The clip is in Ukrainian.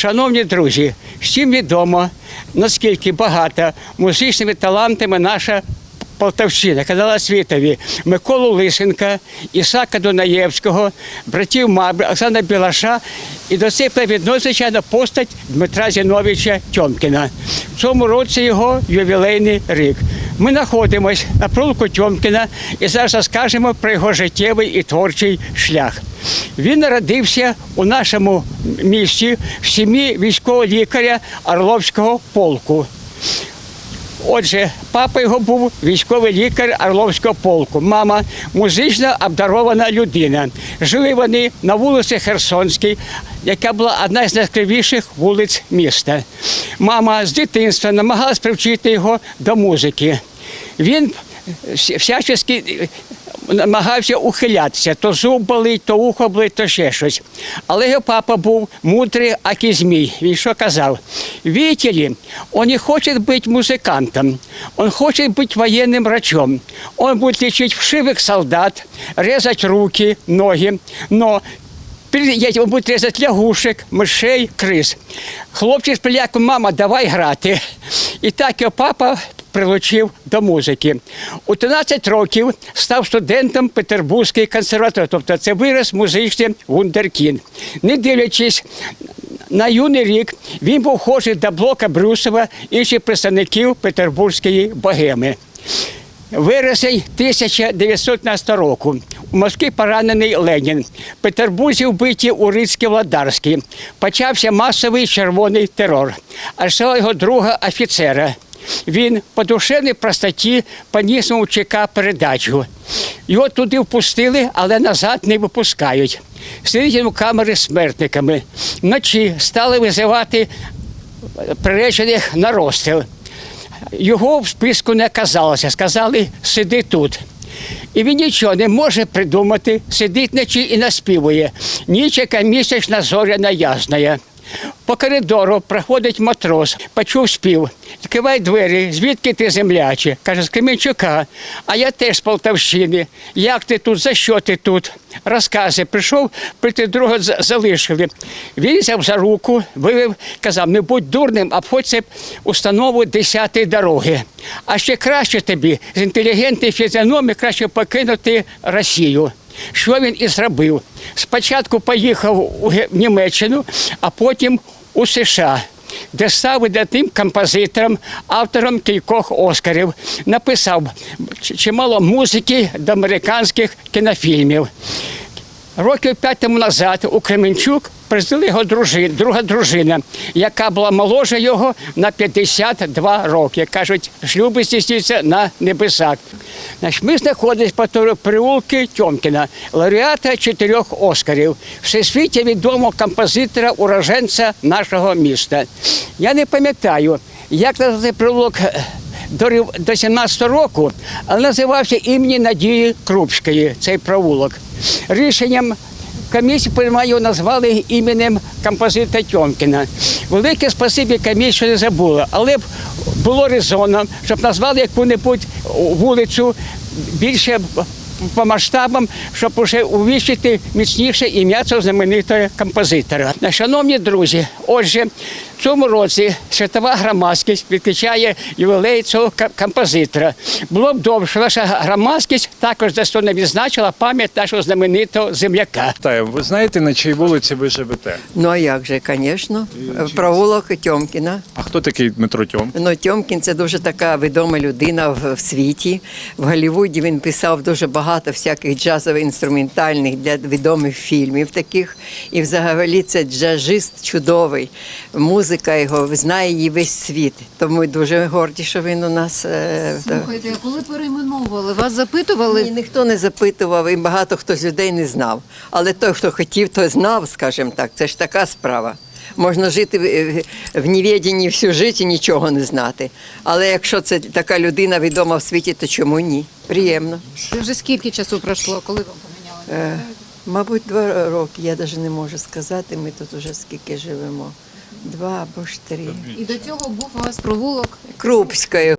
Шановні друзі, всім відомо, наскільки багата музичними талантами наша Полтавщина казала світові Миколу Лисенка, Ісака Дунаєвського, братів Мабри, Оксана Білаша і до цих відносить, звичайно, постать Дмитра Зіновича Тьомкіна. В цьому році його ювілейний рік. Ми знаходимося на провулку Тьомкіна і зараз розкажемо про його життєвий і творчий шлях. Він народився у нашому місті в сім'ї військового лікаря Орловського полку. Отже, папа його був військовий лікар Орловського полку. Мама музично обдарована людина. Жили вони на вулиці Херсонській, яка була одна з найскравіших вулиць міста. Мама з дитинства намагалась привчити його до музики Він вся- всячески намагався ухилятися. То зуб болить, то ухо болить, то ще щось. Але його папа був мудрий, як і змій. Він що казав? Видите ли, он не хочет быть музыкантом, он хочет быть военным врачом. Он будет лечить вшивых солдат, резать руки, ноги, но Перед этим он будет резати лягушек, мишей, крис. Хлопчик з поляком, мама, давай грати. І так його папа прилучив до музики. У 13 років став студентом Петербурзької консерваторії, тобто це вираз музичний вундеркін. Не дивлячись на юний рік, він був схожий до Блока Брюсова, інших представників Петербурзької богеми. Вересень 1919 року. У Москві поранений Ленін. В Петербурзі вбиті Урицькі Владарські. Почався масовий червоний терор. Арсенал його друга офіцера. Він по душевній простоті поніс йому ЧК передачу. Його туди впустили, але назад не випускають. Сидить у камері з смертниками. Вночі стали визивати приречених на розстріл. Його в списку не казалося, сказали, сиди тут. І він нічого не може придумати, сидить ночі і наспівує. Ніч, яка місячна зоряна ясна. По коридору проходить матрос, почув спів. Відкриває двері, звідки ти земляче? Каже, з Кременчука. А я теж з Полтавщини. Як ти тут, за що ти тут? Розкази, прийшов, прийти друга залишили. Він взяв за руку, вивів, казав, не будь дурним, обходь це установу 10-ї дороги. А ще краще тобі, з інтелігентної фізіономії, краще покинути Росію. Що він і зробив? Спочатку поїхав у Німеччину, а потім у США, де став видатним композитором, автором кількох Оскарів. Написав чимало музики до американських кінофільмів. Років п'ять тому назад у Кременчук призвели його дружина, друга дружина, яка була моложе його на 52 роки. Кажуть, шлюби здійснюються на небесах. Значить, ми знаходимося по переулки Тьомкіна, лауреата чотирьох Оскарів, всесвіті відомого композитора, уроженця нашого міста. Я не пам'ятаю, як називається переулок е, до, рев- до 17 року, але називався імені Надії Крупської, цей провулок. Рішенням комісії приймаю, його назвали іменем композита Тьомкіна. Велике спасибі комісії, що не забула, але б було резонно, щоб назвали яку-небудь вулицю більше по масштабам, щоб уже увічити міцніше ім'я цього знаменитого композитора. Шановні друзі, отже, в цьому році світова громадськість відмічає ювілей цього композитора. Було б добре, що наша громадськість також достойно відзначила пам'ять нашого знаменитого земляка. Вітаю, ви знаєте, на чиїй вулиці ви живете? Ну а як же, звісно, провулок Тьомкіна. А хто такий Дмитро Тьом? Ну, Тьомкін це дуже така відома людина в, в світі. В Голлівуді він писав дуже багато всяких джазових інструментальних для відомих фільмів таких. І взагалі це джазист чудовий. Музика його знає її весь світ. Тому дуже горді, що він у нас. е, Слухайте, а коли перейменовували, вас запитували? Ні, ніхто не запитував, і багато хто з людей не знав. Але той, хто хотів, той знав, скажімо так, це ж така справа. Можна жити в- в невіденні всю життя нічого не знати. Але якщо це така людина відома в світі, то чому ні? Приємно. Це вже скільки часу пройшло, коли вам поміняли? Мабуть, два роки, я навіть не можу сказати, ми тут уже скільки живемо. Два або ж три. І до цього був у вас провулок. Крупською.